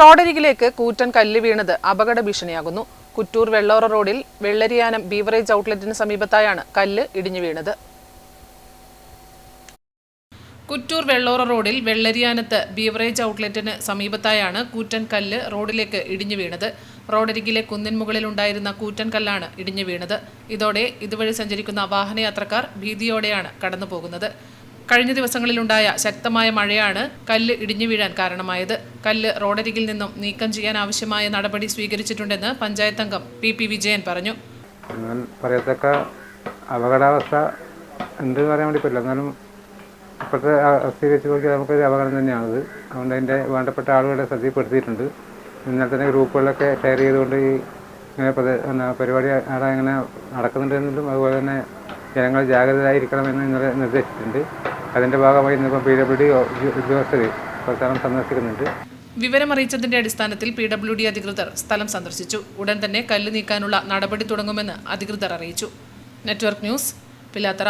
റോഡരികിലേക്ക് കൂറ്റൻ കല്ല് വീണത് അപകട ഭീഷണിയാകുന്നു. കുറ്റൂർ വെള്ളോറ റോഡിൽ വെള്ളരിയാനം ബീവറേജ് ഔട്ട്ലെറ്റിന് സമീപത്തായാണ് കല്ല് ഇടിഞ്ഞു വീണത്. കുറ്റൂർ വെള്ളോറ റോഡിൽ വെള്ളരിയാനത്ത് ബീവറേജ് ഔട്ട്ലെറ്റിന് സമീപത്തായാണ് കൂറ്റൻ കല്ല് റോഡിലേക്ക് ഇടിഞ്ഞു വീണത്. റോഡരികിലെ കുന്നിൻ മുകളിലുണ്ടായിരുന്ന കൂറ്റൻ കല്ലാണ് ഇടിഞ്ഞു വീണത്. ഇതോടെ ഇതുവഴി സഞ്ചരിക്കുന്ന വാഹനയാത്രക്കാർ ഭീതിയോടെയാണ് കടന്നു കഴിഞ്ഞ ദിവസങ്ങളിലുണ്ടായ ശക്തമായ മഴയാണ് കല്ല് ഇടിഞ്ഞു വീഴാൻ കാരണമായത്. കല്ല് റോഡരികിൽ നിന്നും നീക്കം ചെയ്യാൻ ആവശ്യമായ നടപടി സ്വീകരിച്ചിട്ടുണ്ടെന്ന് പഞ്ചായത്ത് അംഗം പി പി വിജയൻ പറഞ്ഞു. എന്നാൽ പറയത്തക്ക അപകടാവസ്ഥ എന്ത് പറയാൻ വേണ്ടി പറ്റില്ല. എന്നാലും ഇപ്പോഴത്തെ അവസ്ഥയിൽ വെച്ച് നോക്കിയാൽ നമുക്കൊരു അപകടം തന്നെയാണത്. അതുകൊണ്ട് അതിന്റെ വേണ്ടപ്പെട്ട ആളുകളെ ശ്രദ്ധപ്പെടുത്തിയിട്ടുണ്ട് ഇന്നലെ തന്നെ ഗ്രൂപ്പുകളിലൊക്കെ ഷെയർ ചെയ്തുകൊണ്ട് ഈ ഇങ്ങനെ പരിപാടി അവിടെ ഇങ്ങനെ നടക്കുന്നുണ്ടെന്നും അതുപോലെ തന്നെ ജനങ്ങൾ ജാഗ്രതരായിരിക്കണമെന്ന് ഇന്നലെ നിർദ്ദേശിച്ചിട്ടുണ്ട്. അതിന്റെ ഭാഗമായി ഇന്നിപ്പം പി ഡബ്ല്യു ഡി ഉദ്യോഗസ്ഥർ സ്ഥലം സന്ദർശിക്കുന്നുണ്ട്. വിവരമറിയിച്ചതിന്റെ അടിസ്ഥാനത്തിൽ പി ഡബ്ല്യു ഡി അധികൃതർ സ്ഥലം സന്ദർശിച്ചു. ഉടൻ തന്നെ കല്ല് നീക്കാനുള്ള നടപടി തുടങ്ങുമെന്ന് അധികൃതർ അറിയിച്ചു. Network news Pilathara.